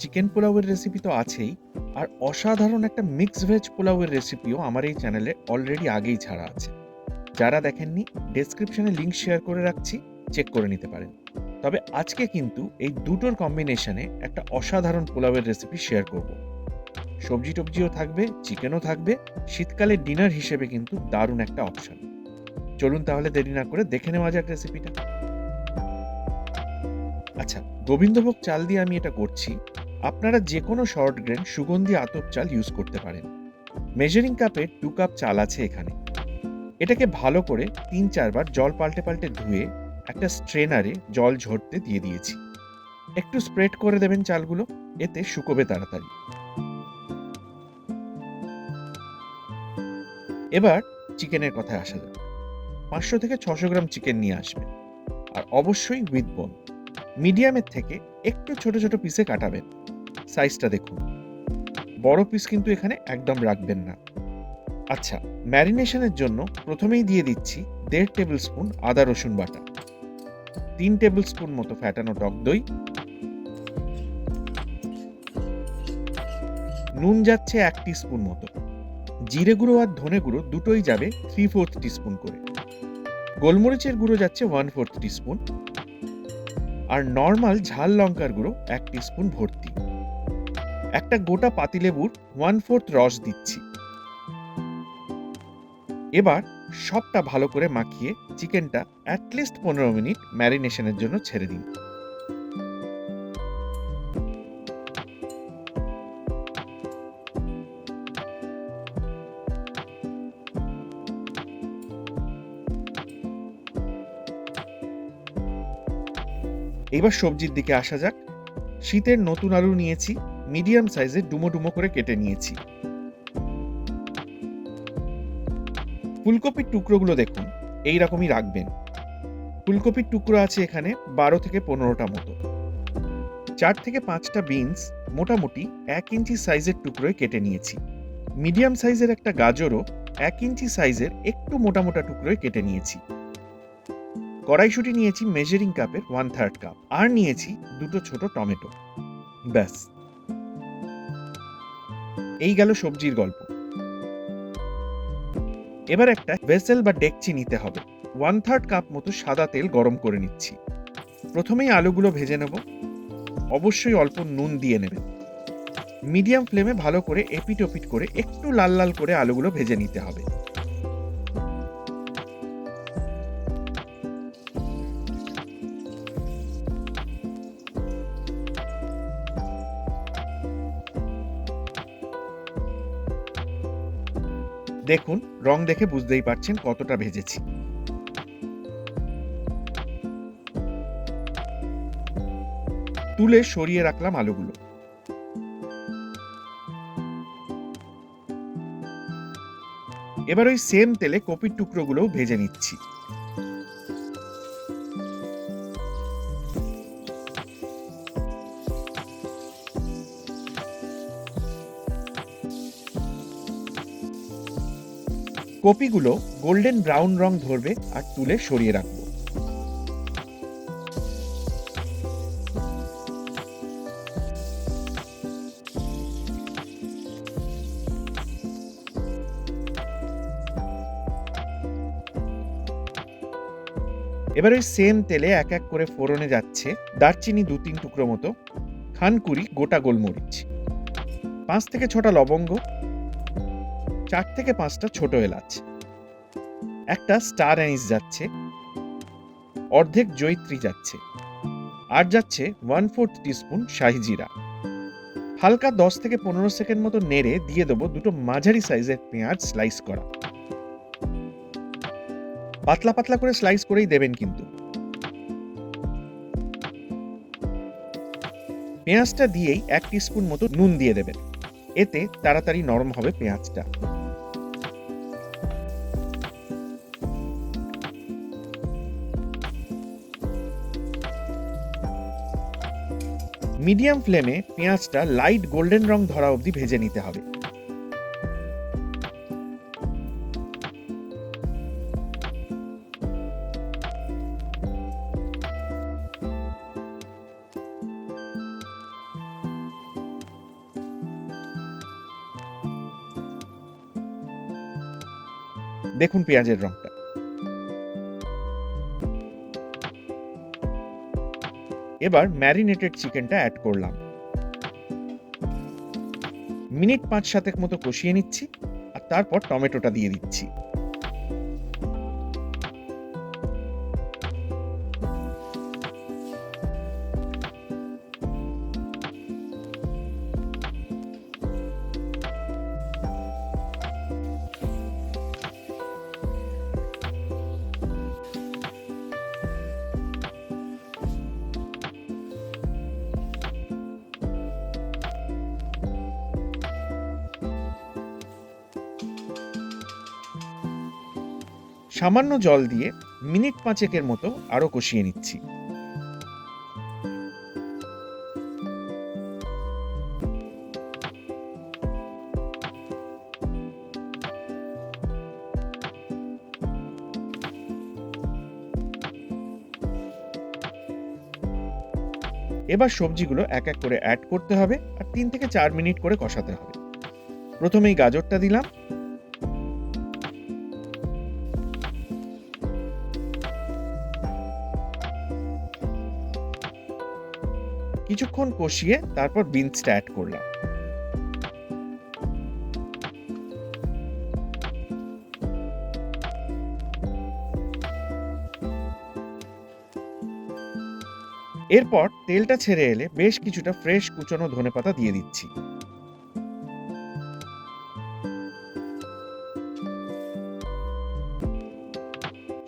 Chicken পোলাওয়ের recipe তো আছেই, আর অসাধারণ একটা মিক্স ভেজ পোলাওয়ের রেসিপিও আমার এই চ্যানেলে অলরেডি আগেই ছাড়া আছে। যারা দেখেননি ডেসক্রিপশনে লিংক শেয়ার করে রাখছি চেক করে নিতে পারেন। তবে আজকে কিন্তু এই দুটোর কম্বিনেশনে একটা অসাধারণ পোলাওয়ের রেসিপি শেয়ার করব। সবজি টবজিও থাকবে চিকেনও থাকবে, শীতকালে ডিনার হিসেবে কিন্তু দারুণ একটা অপশন চলুন তাহলে দেরি না করে দেখে নেওয়া যাক রেসিপিটা আচ্ছা গোবিন্দভোগ চাল দিয়ে আমি এটা করছি। আপনারা যে কোনো শর্ট গ্রেন সুগন্ধি আতপ চাল ইউজ করতে পারেন। মেজারিং কাপে টু কাপ চাল আছে এখানে। এটাকে ভালো করে তিন চারবার জল পাল্টে পাল্টে ধুয়ে একটা স্ট্রেনারে জল ঝরতে দিয়ে দিয়েছি। একটু স্প্রেড করে দেবেন চালগুলো, এতে শুকোবে তাড়াতাড়ি। এবার চিকেনের কথায় আসা যাক। পাঁচশো থেকে ছশো গ্রাম চিকেন নিয়ে আসবেন। আর অবশ্যই উইথ বোন মিডিয়ামের থেকে একটু ছোট ছোট পিসে কাটাবেন। সাইজটা দেখুন। বড় পিস কিন্তু এখানে একদম রাখবেন না। আচ্ছা ম্যারিনেশনের জন্য প্রথমেই দিয়ে দিচ্ছি দেড় টেবিল স্পুন আদা রসুন বাটা। তিন টেবিল স্পুন মতো ফ্যাটানো টক দই। নুন যাচ্ছে এক স্পুন মতো। জিরে গুঁড়ো আর ধনে গুঁড়ো দুটোই যাবে থ্রি ফোর্থ টিস্পুন করে। গোলমরিচের গুঁড়ো যাচ্ছে ওয়ান ফোর্থ টিস্পুন আর নর্মাল ঝাল লঙ্কার গুঁড়ো এক স্পুন ভর্তি। একটা গোটা পাতিলেবুর ওয়ান ফোর্থ রস দিচ্ছি। এবার সবটা ভালো করে মাখিয়ে চিকেনটা অ্যাটলিস্ট পনেরো মিনিট ম্যারিনেশনের জন্য ছেড়ে দিন। এবার সবজির দিকে আসা যাক। শীতের নতুন আলু নিয়েছি, মিডিয়াম সাইজের ডুমো ডুমো করে কেটে নিয়েছি। ফুলকপির টুকরোগুলো দেখুন এই রকমই রাখবেন। ফুলকপির টুকরো আছে এখানে বারো থেকে পনেরোটা মতো। চার থেকে পাঁচটা বিনস মোটামুটি এক ইঞ্চি সাইজের টুকরোয় কেটে নিয়েছি। মিডিয়াম সাইজের একটা গাজরও এক ইঞ্চি সাইজের একটু মোটা মোটা টুকরোয় কেটে নিয়েছি। কড়াইশুটি নিয়েছি মেজারিং কাপের ওয়ান থার্ড কাপ আর নিয়েছি দুটো ছোট টমেটো। ব্যাস। এই গেল সবজির গল্প। এবার একটা ভেসেল বা ডেকচি নিতে হবে। ওয়ান থার্ড কাপ মতো সাদা তেল গরম করে নিচ্ছি। প্রথমেই আলুগুলো ভেজে নেব। অবশ্যই অল্প নুন দিয়ে নেবেন। মিডিয়াম ফ্লেমে ভালো করে এপিট ওপিট করে একটু লাল লাল করে আলুগুলো ভেজে নিতে হবে। দেখুন, রং দেখে বুঝতেই পারছেন কতটা ভেজেছি। তুলে সরিয়ে রাখলাম আলুগুলো। এবার ওই সেম তেলে কপির টুকরোগুলোও ভেজে নিচ্ছি। কপিগুলো গোল্ডেন ব্রাউন রং ধরবে আর তুলে সরিয়ে রাখব। এবার ওই সেম তেলে এক এক করে ফোড়নে যাচ্ছে দারচিনি দু তিন টুকরো মতো খানকুড়ি গোটা গোলমরিচ, পাঁচ থেকে ছটা লবঙ্গ চার থেকে পাঁচটা ছোট এলাচ। একটা স্টার অ্যানিস যাচ্ছে। অর্ধেক জৈত্রী যাচ্ছে। আর যাচ্ছে ওয়ান ফোর্থ টিস্পুন শাহি জিরা। হালকা দশ থেকে পনেরো সেকেন্ড মতো নেড়ে দিয়ে দেবো দুটো মাঝারি সাইজের পেঁয়াজ স্লাইস করা। পাতলা পাতলা করে স্লাইস করেই দেবেন কিন্তু। পেঁয়াজটা দিয়েই এক টিস্পুন মতো নুন দিয়ে দেবেন। এতে তাড়াতাড়ি নরম হবে পেঁয়াজটা। মিডিয়াম ফ্লেমে পেঁয়াজটা লাইট গোল্ডেন রং ধরা অবধি ভেজে নিতে হবে। দেখুন পেঁয়াজের রংটা। এবার ম্যারিনেটেড চিকেনটা অ্যাড করলাম। মিনিট পাঁচ সাতেক মতো কষিয়ে নিচ্ছি, আর তারপর টমেটোটা দিয়ে দিচ্ছি। সামান্য জল দিয়ে মিনিট পাঁচেকের মতো আরও কষিয়ে নিচ্ছি। এবার সবজিগুলো এক এক করে অ্যাড করতে হবে আর তিন থেকে চার মিনিট করে কষাতে হবে। প্রথমেই গাজরটা দিলাম। কিছুক্ষণ কষিয়ে তারপর বিনসটা অ্যাড করলাম। এরপর তেলটা ছেড়ে এলে বেশ কিছুটা ফ্রেশ কুচনো ধনেপাতা দিয়ে দিচ্ছি।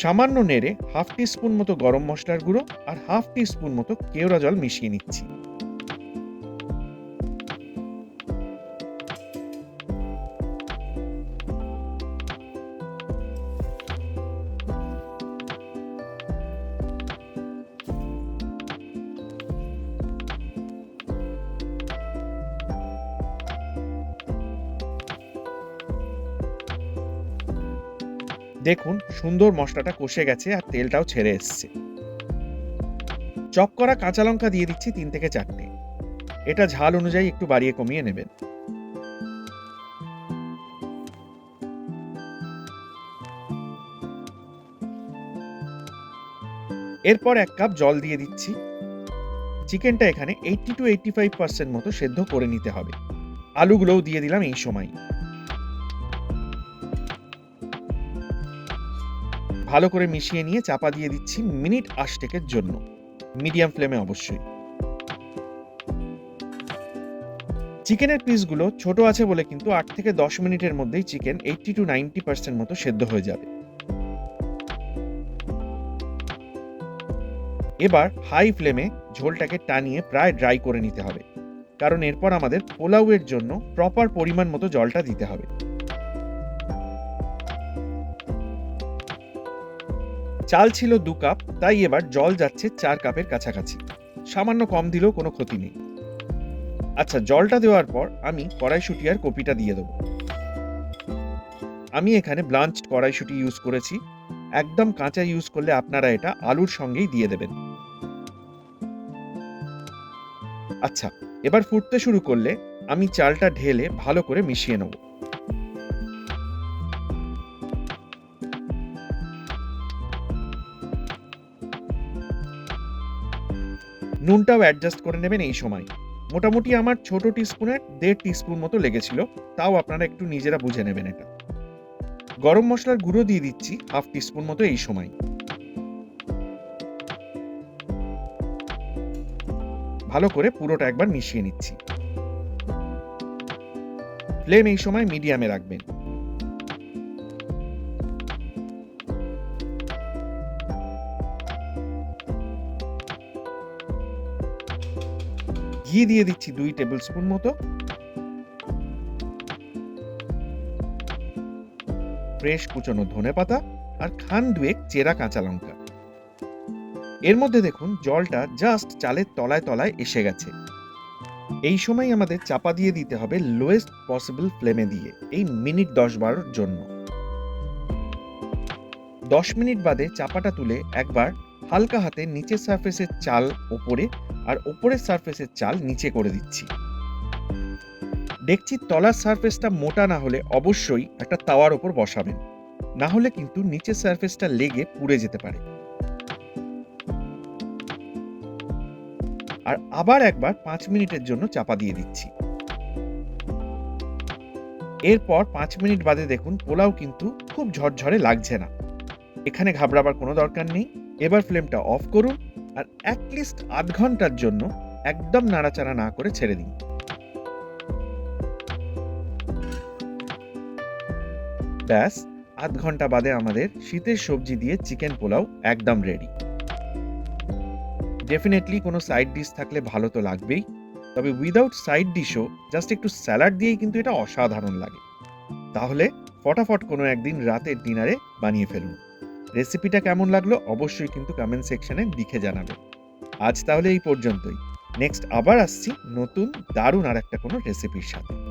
সামান্য নেড়ে হাফ টি স্পুন মতো গরম মশলার গুঁড়ো আর হাফ টি স্পুন মতো কেওড়া জল মিশিয়ে নিচ্ছি। দেখুন সুন্দর মশলাটা কষে গেছে আর তেলটাও ছেড়ে এসছে। চপ করা কাঁচা লঙ্কা দিয়ে দিচ্ছি তিন থেকে চারটে। এটা ঝাল অনুযায়ী একটু বাড়িয়ে কমিয়ে নেবেন। এরপর এক কাপ জল দিয়ে দিচ্ছি। চিকেনটা এখানে eighty two eighty five percent মতো সেদ্ধ করে নিতে হবে। আলুগুলোও দিয়ে দিলাম এই সময়। ভালো করে মিশিয়ে নিয়ে চাপা দিয়ে দিচ্ছি মিনিট আষ্টেকের জন্য। মিডিয়াম ফ্লেমে অবশ্যই। চিকেনের পিসগুলো ছোট আছে বলে কিন্তু আট থেকে দশ মিনিটের মধ্যেই chicken eighty two ninety percent মতো সেদ্ধ হয়ে যাবে। এবার হাই ফ্লেমে ঝোলটাকে টানিয়ে প্রায় ড্রাই করে নিতে হবে। কারণ এরপর আমাদের পোলাউয়ের জন্য প্রপার পরিমাণ মতো জলটা দিতে হবে। চাল ছিল দু কাপ, তাই এবার জল যাচ্ছে চার কাপের কাছাকাছি। সামান্য কম দিলেও কোনো ক্ষতি নেই। আচ্ছা জলটা দেওয়ার পর আমি কড়াইশুটি আর কপিটা দিয়ে দেবো। আমি এখানে ব্লাঞ্চ কড়াইশুটি ইউজ করেছি। একদম কাঁচা ইউজ করলে আপনারা এটা আলুর সঙ্গেই দিয়ে দেবেন। আচ্ছা এবার ফুটতে শুরু করলে আমি চালটা ঢেলে ভালো করে মিশিয়ে নেব। নুনটাও অ্যাডজাস্ট করে নেবেন এই সময়। মোটামুটি আমার ছোট টিস্পুনের দেড় টিস্পুন মতো লেগেছিল, তাও আপনারা একটু নিজেরা বুঝে নেবেন এটা। গরম মশলার গুঁড়ো দিয়ে দিচ্ছি হাফ টিস্পুন মতো এই সময়। ভালো করে পুরোটা একবার মিশিয়ে নিচ্ছি। ফ্লেম এই সময় মিডিয়ামে রাখবেন। ঘি দিয়ে দিচ্ছি দুই টেবিল স্পুন মতো। ফ্রেশ কুচনো ধনে পাতা আর খান দুয়েক চেরা কাঁচা লঙ্কা। এর মধ্যে দেখুন, জলটা জাস্ট চালের তলায় তলায় এসে গেছে। এই সময় আমাদের চাপা দিয়ে দিতে হবে লোয়েস্ট পসিবল ফ্লেমে দিয়ে, এই মিনিট দশ বারোর জন্য। দশ মিনিট বাদে চাপাটা তুলে একবার হালকা হাতে নিচের সারফেসের চাল ওপরে আর ওপরের সারফেসের চাল নিচে করে দিচ্ছি। ডেকচির তলার সারফেসটা মোটা না হলে অবশ্যই একটা তাওয়ার ওপর বসাবেন। না হলে কিন্তু নিচের সারফেসটা লেগে পুড়ে যেতে পারে। আর আবার একবার পাঁচ মিনিটের জন্য চাপা দিয়ে দিচ্ছি। এরপর পাঁচ মিনিট বাদে দেখুন পোলাও কিন্তু খুব ঝরঝরে লাগছে না। এখানে ঘাবড়াবার কোনো দরকার নেই। এবার ফ্লেমটা অফ করুন। আর অ্যাটলিস্ট আধ ঘণ্টার জন্য একদম নাড়াচাড়া না করে ছেড়ে দিন। ব্যাস, আধ ঘণ্টা বাদে আমাদের শীতের সবজি দিয়ে চিকেন পোলাও একদম রেডি ডেফিনেটলি কোনো সাইড ডিশ থাকলে ভালো তো লাগবেই, তবে উইদাউট সাইড ডিশও জাস্ট একটু স্যালাড দিয়েই কিন্তু এটা অসাধারণ লাগে। তাহলে ফটাফট কোনো একদিন রাতের ডিনারে বানিয়ে ফেলুন। রেসিপিটা কেমন লাগল অবশ্যই কিন্তু কমেন্ট সেকশানে লিখে জানাবেন আজ তাহলে এই পর্যন্তই। নেক্সট আবার আসছি নতুন, দারুণ আর একটা কোনো রেসিপির সাথে।